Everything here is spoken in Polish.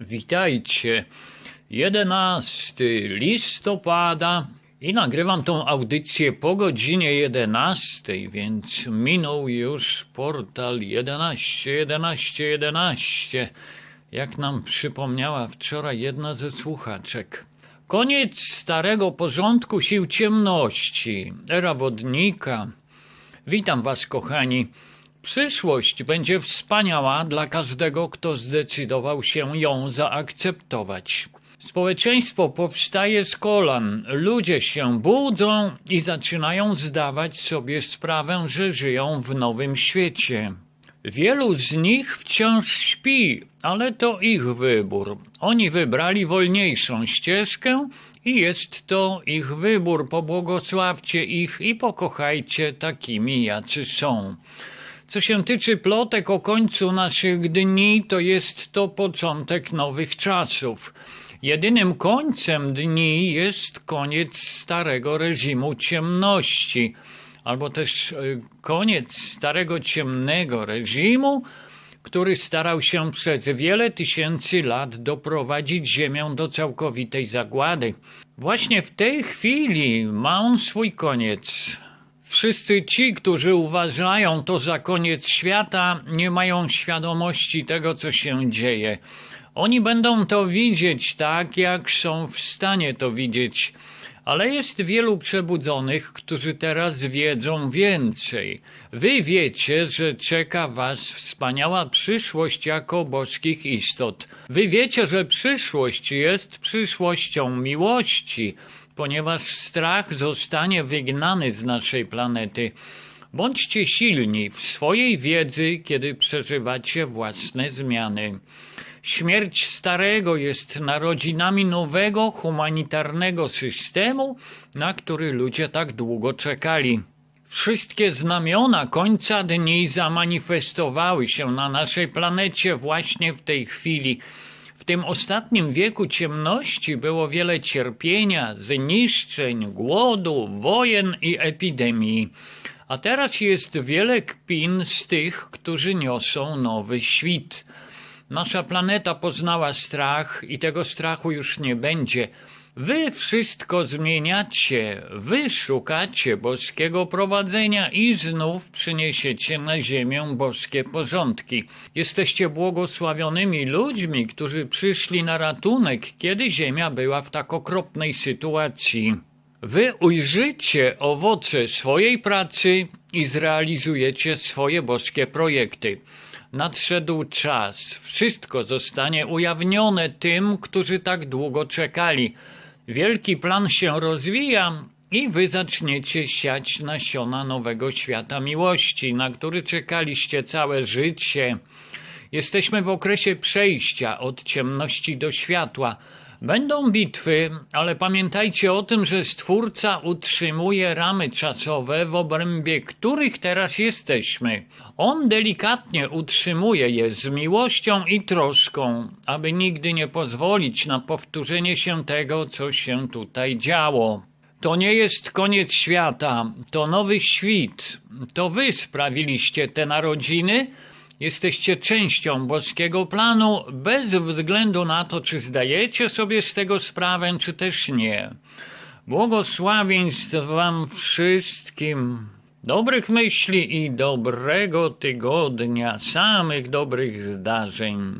Witajcie. 11 listopada i nagrywam tą audycję po godzinie 11, więc minął już portal 11, 11, 11. Jak nam przypomniała wczoraj jedna ze słuchaczek. Koniec starego porządku sił ciemności, era wodnika. Witam Was, kochani. Przyszłość będzie wspaniała dla każdego, kto zdecydował się ją zaakceptować. Społeczeństwo powstaje z kolan, ludzie się budzą i zaczynają zdawać sobie sprawę, że żyją w nowym świecie. Wielu z nich wciąż śpi, ale to ich wybór. Oni wybrali wolniejszą ścieżkę i jest to ich wybór. Pobłogosławcie ich i pokochajcie takimi, jacy są. Co się tyczy plotek o końcu naszych dni, to jest to początek nowych czasów. Jedynym końcem dni jest koniec starego reżimu ciemności, albo też e, koniec starego ciemnego reżimu, który starał się przez wiele tysięcy lat doprowadzić Ziemię do całkowitej zagłady. Właśnie w tej chwili ma on swój koniec. Wszyscy ci, którzy uważają to za koniec świata, nie mają świadomości tego, co się dzieje. Oni będą to widzieć tak, jak są w stanie to widzieć. Ale jest wielu przebudzonych, którzy teraz wiedzą więcej. Wy wiecie, że czeka was wspaniała przyszłość jako boskich istot. Wy wiecie, że przyszłość jest przyszłością miłości, ponieważ strach zostanie wygnany z naszej planety. Bądźcie silni w swojej wiedzy, kiedy przeżywacie własne zmiany. Śmierć starego jest narodzinami nowego humanitarnego systemu, na który ludzie tak długo czekali. Wszystkie znamiona końca dni zamanifestowały się na naszej planecie właśnie w tej chwili. W tym ostatnim wieku ciemności było wiele cierpienia, zniszczeń, głodu, wojen i epidemii. A teraz jest wiele kpin z tych, którzy niosą nowy świt. Nasza planeta poznała strach i tego strachu już nie będzie. Wy wszystko zmieniacie, wy szukacie boskiego prowadzenia i znów przyniesiecie na ziemię boskie porządki. Jesteście błogosławionymi ludźmi, którzy przyszli na ratunek, kiedy ziemia była w tak okropnej sytuacji. Wy ujrzycie owoce swojej pracy i zrealizujecie swoje boskie projekty. Nadszedł czas, wszystko zostanie ujawnione tym, którzy tak długo czekali. Wielki plan się rozwija i wy zaczniecie siać nasiona nowego świata miłości, na który czekaliście całe życie. Jesteśmy w okresie przejścia od ciemności do światła. Będą bitwy, ale pamiętajcie o tym, że Stwórca utrzymuje ramy czasowe, w obrębie których teraz jesteśmy. On delikatnie utrzymuje je z miłością i troską, aby nigdy nie pozwolić na powtórzenie się tego, co się tutaj działo. To nie jest koniec świata, to nowy świt. To wy sprawiliście te narodziny, Jesteście częścią boskiego planu bez względu na to, czy zdajecie sobie z tego sprawę, czy też nie. Błogosławieństw Wam wszystkim. Dobrych myśli i dobrego tygodnia, samych dobrych zdarzeń.